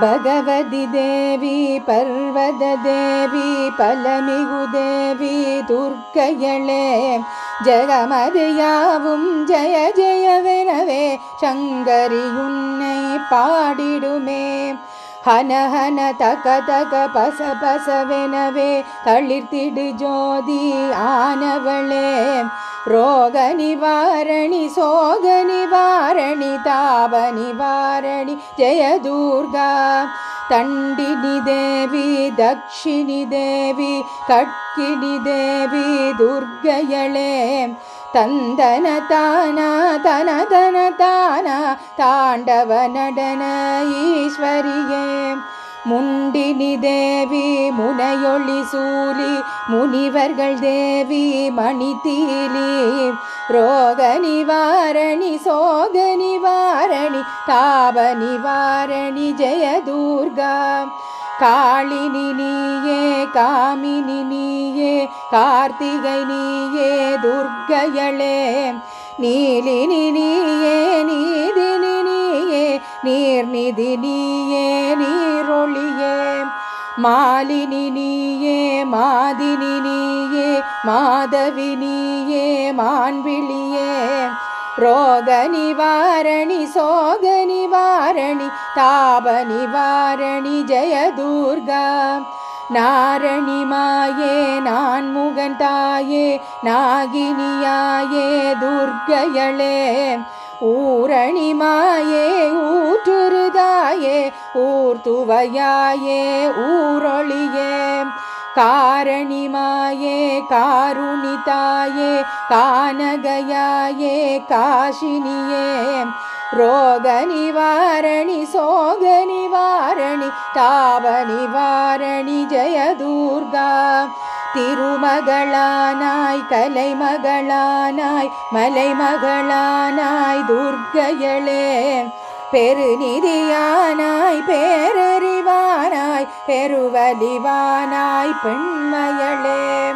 भगवति देवी पर्वतदेवी फलमिगुदेवी दुर्गयळे ஜெகமதியாவும் ஜய ஜெயவெனவே சங்கரி உன்னை பாடிடுமே ஹன ஹன தக தக பச பசவெனவே தளிர்த்திடு ஜோதி ஆனவளே. ரோக நிவாரணி சோக நிவாரணி தாப நிவாரணி ஜெய துர்கா. தண்டினி தேவி தக்ஷிணி தேவி கட்கிணி தேவி துர்கையளே. தந்தன தானா தன தன தானா தாண்டவ நடன ஈஸ்வரியே. முண்டினி தேவி முனையொளி சூலி முனிவர்கள் தேவி மணித்தீலி ரோக நிவாரணி சோக நிவாரணி தாப நிவாரணி ஜெயதூர்கா. காளினி நீயே காமினி நீயே கார்த்திகை நீயே துர்கையளே. நீலினி நீயே நீதினி நீயே நீர்நிதி நீயே நீ மொழியே மாலினி நீயே மாதினி நீயே மாதவி நீயே மான்விழியே. ரோக நிவாரணி சோக நிவாரணி தாப நிவாரணி ஜெய துர்கா நாரணி மாயே நான்முகன் தாயே நாகினியாயே துர்கையளே ஊரணி மாயே ஊற்றுருதாயே ஊர்த்துவையாயே ஊரொளியே காரணி மாயே காருணிதாயே கானகயாயே காஷினியே ரோக நிவாரணி சோக நிவாரணி திருமகளானாய் கலைமகளானாய் மலைமகளானாய் துர்கையளே பெருநிதியானாய் பேரறிவானாய் பெருவலிவானாய் பெண்மயளே.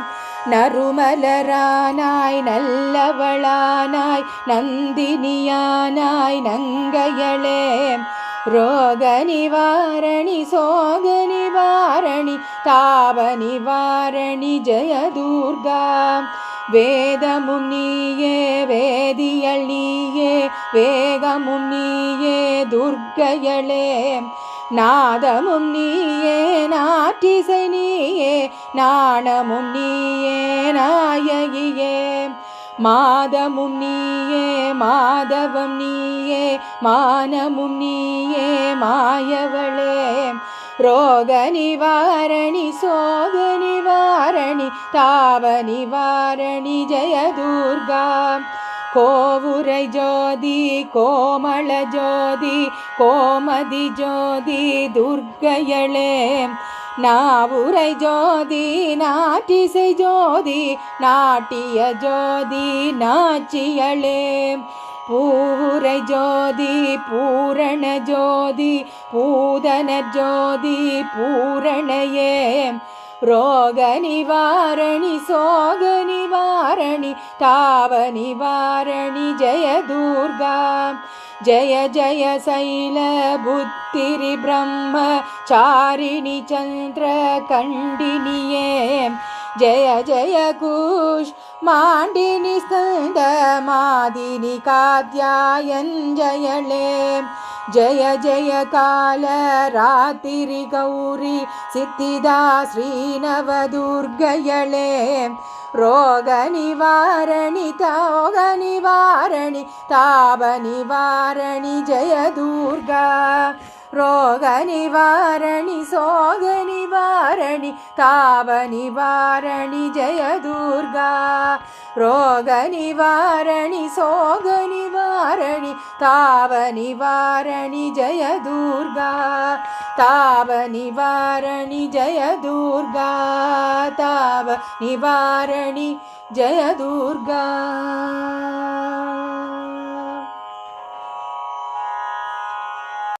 நறுமலரானாய் நல்லவளானாய் நந்தினியானாய் நங்கையளே. ரோக நிவாரணி சோக நிவாரணி தாப நிவாரணி ஜெய துர்கா வேதமும் நீயே வேதியல் நீயே வேகமும் நீயே துர்க்கையளே. நாதமும் நீயே நாட்டிசை நீயே நாணமும் நீயே நாயகியே. மாதமும் நீயே மாதவம் நீயே மானமும் நீயே மாயவளே. ரோக நிவாரணி சோக நிவாரணி தாவ நிவாரணி ஜெயதுர்கா. கோவுரை ஜோதி கோமள ஜோதி கோமதி ஜோதி துர்க்கையளே. நாவுரை ஜோதி நாட்டிசை ஜோதி நாட்டிய ஜோதி நாச்சியளே. பூரை ஜோதி பூரண ஜோதி பூதன ஜோதி பூரணையே. ரோக நிவாரணி சோக நிவாரணி தாவ நிவாரணி ஜெய जय जय शैलबुद्धिरि ब्रह्म चारिणि जय जय घोश माण्डिनि स्तुन्द कात्यायञ्जयले குஷ் மாண்டினி ஸ்கந்த மாதினி காத்யாயஞ்சயளே ஜய ஜய கால ராத்திரி கௌரி சித்திதா ஸ்ரீநவதுர்கயளே. ரோக நிவாரணி தோக நிவாரணி தாப நிவாரணி ஜய तावनिवारणि जय दुर्गा तावनिवारणी जयदुर्गा तावनिवारणी जयदुर्गा जय दुर्गा।